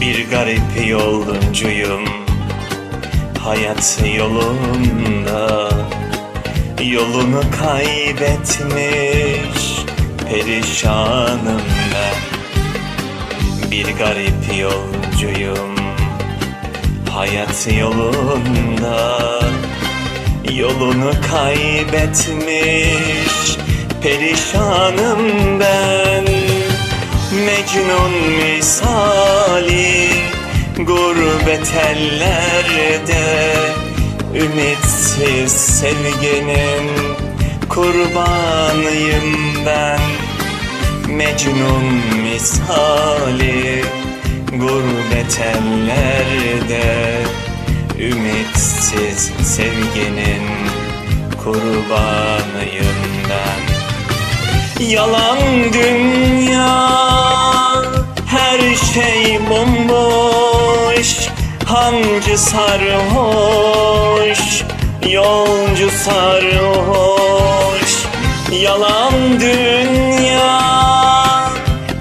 Bir garip yolcuyum. Hayat yolunda Yolunu kaybetmiş Perişanım ben. Bir garip yolcuyum. Hayat yolunda Yolunu kaybetmiş Perişanım ben Mecnun misali Gurbet ellerde Ümitsiz sevginin Kurbanıyım ben. Mecnun misali Gurbet ellerde Ümitsiz sevginin kurbanıyım ben. Yalan dünya şey bomboş Hancı sarhoş Yolcu sarhoş. Yalan dünya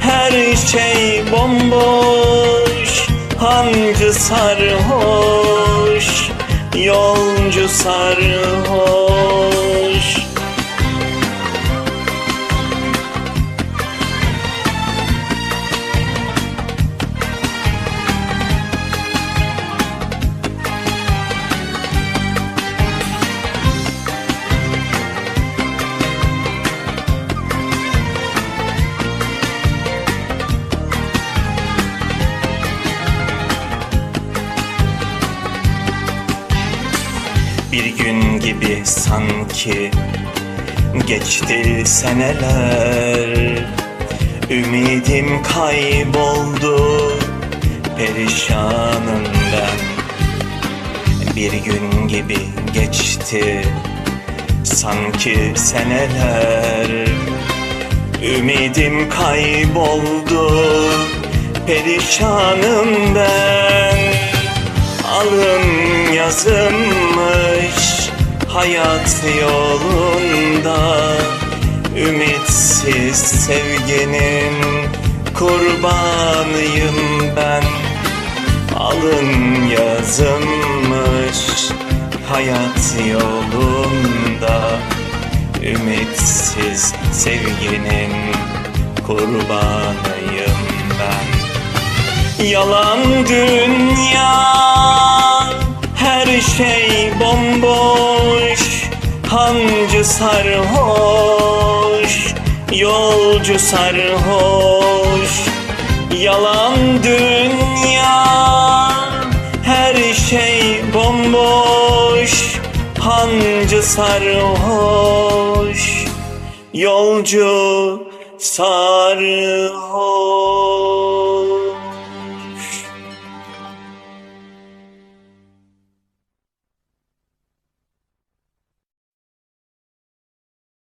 her şey bomboş Hancı sarhoş Yolcu sarhoş Bir gün gibi sanki. Geçti seneler Ümidim kayboldu perişanım ben Bir gün gibi geçti sanki seneler Ümidim kayboldu perişanım ben Alın yazılmış hayat yolunda. Ümitsiz sevginin kurbanıyım ben. Alın yazılmış hayat yolunda. Ümitsiz sevginin kurbanıyım ben. Yalan dünya Hancı sarhoş Yolcu sarhoş. Yalan dünya her şey bomboş. Hancı sarhoş Yolcu sarhoş